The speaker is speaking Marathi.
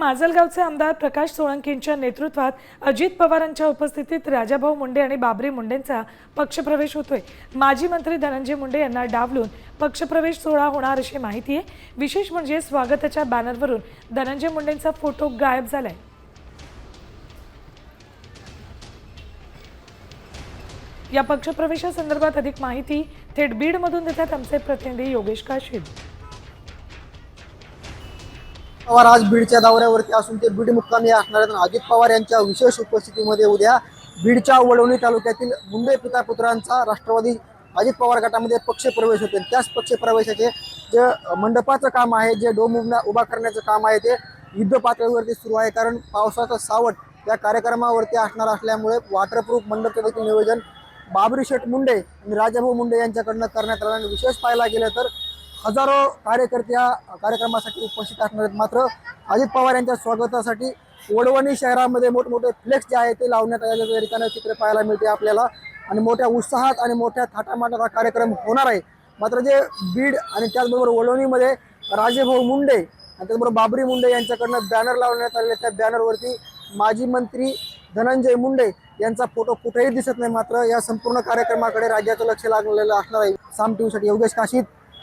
माजलगावचे आमदार प्रकाश सोळंकींच्या नेतृत्वात अजित पवारांच्या उपस्थितीत राजाभाऊ मुंडे आणि बाबरी मुंडेंचा पक्षप्रवेश होतोय. माजी मंत्री धनंजय मुंडे यांना डावलून पक्षप्रवेश सोहळा होणार अशी माहिती आहे. विशेष म्हणजे स्वागताच्या बॅनरवरून धनंजय मुंडेंचा फोटो गायब झालाय. या पक्षप्रवेशासंदर्भात अधिक माहिती थेट बीडमधून देतात आमचे प्रतिनिधी योगेश काशीद. पवार आज बीडच्या दौऱ्यावरती असून ते बीड मुक्कामी असणार आहेत. अजित पवार यांच्या विशेष उपस्थितीमध्ये उद्या बीडच्या वडवणी तालुक्यातील मुंडे पिता पुत्रांचा राष्ट्रवादी अजित पवार गटामध्ये पक्ष प्रवेश होते त्याच पक्ष प्रवेशाचे जे मंडपाचं काम आहे जे डोम उभा उभा करण्याचं काम आहे ते युद्ध पातळीवरती सुरू आहे. कारण पावसाचं सावट या कार्यक्रमावरती असणार असल्यामुळे वॉटरप्रूफ मंडपचं देखील नियोजन बाबरी शेठ मुंडे आणि राजाभाऊ मुंडे यांच्याकडनं करण्यात आलं. आणि विशेष पाहायला गेलं तर हजारो कार्यकर्ते या कार्यक्रमासाठी उपस्थित असणार आहेत. मात्र अजित पवार यांच्या स्वागतासाठी वडवणी शहरामध्ये मोठमोठे फ्लेक्स जे आहे ते लावण्यात आलेल्या ठिकाणी चित्र पाहायला मिळते आपल्याला. आणि मोठ्या उत्साहात आणि मोठ्या थाटामाटात हा कार्यक्रम होणार आहे. मात्र जे बीड आणि त्याचबरोबर वडवणीमध्ये राजेभाऊ मुंडे आणि त्याचबरोबर बाबरी मुंडे यांच्याकडनं बॅनर लावण्यात आलेले त्या बॅनरवरती माजी मंत्री धनंजय मुंडे यांचा फोटो कुठेही दिसत नाही. मात्र या संपूर्ण कार्यक्रमाकडे राज्याचं लक्ष लागलेलं असणार आहे. साम टीव्हीसाठी योगेश काशीद